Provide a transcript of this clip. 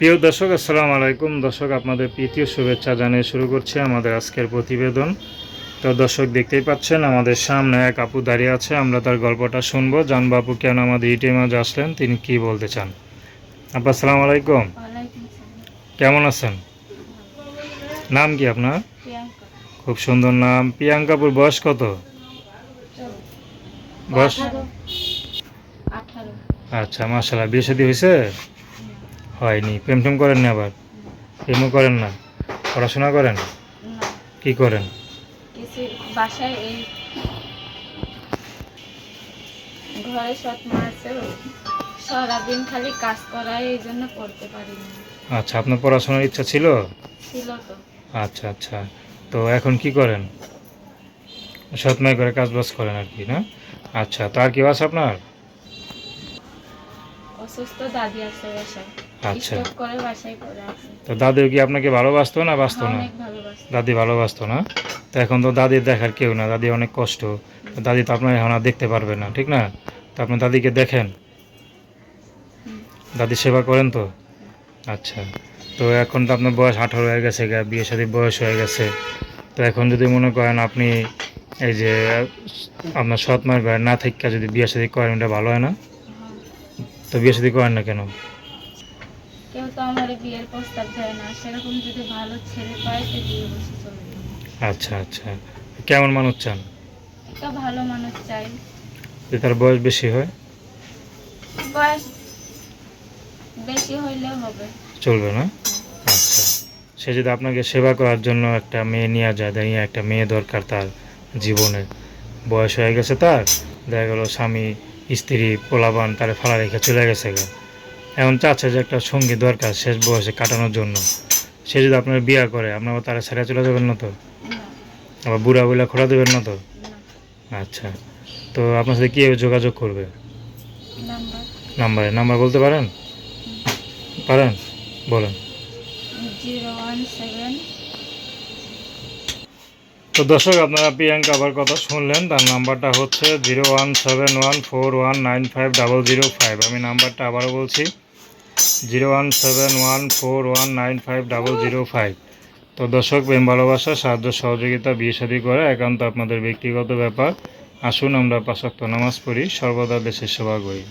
প্রিয় দর্শক আসসালামু আলাইকুম। দর্শক আপনাদের প্রীতীয় শুভেচ্ছা জানিয়ে শুরু করছি আমাদের আজকের প্রতিবেদন। তো দর্শক দেখতেই পাচ্ছেন আমাদের সামনে এক আপু দাঁড়িয়ে আছে। আমরা তার গল্পটা শুনব। জানব আপু কেন আমাদের ইটিএম মাঝে আসলেন? তিনি কি বলতে চান? আপু আসসালামু আলাইকুম। কেমন আছেন? নাম কি আপনার? খুব সুন্দর নাম। প্রিয়াঙ্কাপুর বয়স কত? বয়স? আচ্ছা মার্শাল্লাহ বিয়ে শাদী হয়েছে? হয়নি। প্রেম টেম করেন না আবার? প্রেমও করেন না? পড়াশোনা করেন? কি করেন? বাসায় এই ঘরে সৎ মা আছে সারাদিন খালি কাজ করায় এই জন্য পড়তে পারি আচ্ছা আপনার পড়াশোনার ইচ্ছা ছিল? ছিল তো। আচ্ছা আচ্ছা। তো এখন কি করেন? সৎমাই করে কাজ বাজ করেন আর কি না? আচ্ছা তো আর কেউ আছে আপনার? অসুস্থ দাদি আছে বাসায়। আচ্ছা। তো দাদিও কি আপনাকে ভালোবাসতো না বাসতো না? দাদি ভালোবাসতো না? তো এখন তো দাদির দেখার কেউ না দাদি অনেক কষ্ট। দাদি তো আপনার এখন আর দেখতে পারবে না ঠিক না? তো আপনি দাদিকে দেখেন। দাদি সেবা করেন তো? আচ্ছা। তো এখন তো আপনার বয়স আঠারো হয়ে গেছে গা বিয়ে শাদী বয়স হয়ে গেছে। তো এখন যদি মনে করেন আপনি এই যে আপনার সৎ ঘরে না থেকে যদি বিয়ে শাদী করেন এটা ভালো হয় না? হ্যাঁ। তো বিয়ে শাদী করেন না কেন? কেউ তো আমার বিয়ের প্রস্তাব দেয় না। সেরকম যদি ভালো ছেলে পায় তো বিয়ে বসে চলে আচ্ছা আচ্ছা। কেমন মানুষ চান? একটা ভালো মানুষ চাই। যে তার বয়স বেশি হয়? বয়স বেশি হইলেও হবে। চলবে না? আচ্ছা। সে যদি আপনাকে সেবা করার জন্য একটা মেয়ে নিয়ে যায় দাঁড়িয়ে একটা মেয়ে দরকার তার জীবনে। বয়স হয়ে গেছে তার দেখা গেলো স্বামী স্ত্রী পোলাবান তারে ফালা রেখে চলে গেছে গা। এখন চাচ্ছে যে একটা সঙ্গী দরকার শেষ বয়সে কাটানোর জন্য। সে যদি আপনার বিয়ে করে আপনার তারা ছেড়ে চলে যাবেন না তো? আবার বুড়া বুড়া খোলা দেবেন না তো? আচ্ছা। তো আপনার সাথে কীভাবে যোগাযোগ করবে? নাম্বার। নাম্বারে। নাম্বার বলতে পারেন? পারেন? বলেন। তো দর্শক আপনারা প্রিয়াঙ্কা আবার কথা শুনলেন। তার নাম্বারটা হচ্ছে zero one seven one four one nine five double zero five. আমি নাম্বারটা আবারও বলছি। Zero one seven one four one nine five double zero five. তো দর্শক, প্রেম, ভালোবাসা, সাহায্য, সহযোগিতা, বিয়ে শাদী করা একান্ত আপনাদের ব্যক্তিগত ব্যাপার। আসুন আমরা পাশাক্ত নামাজ পড়ি, সর্বদা দেশের সেবা করি।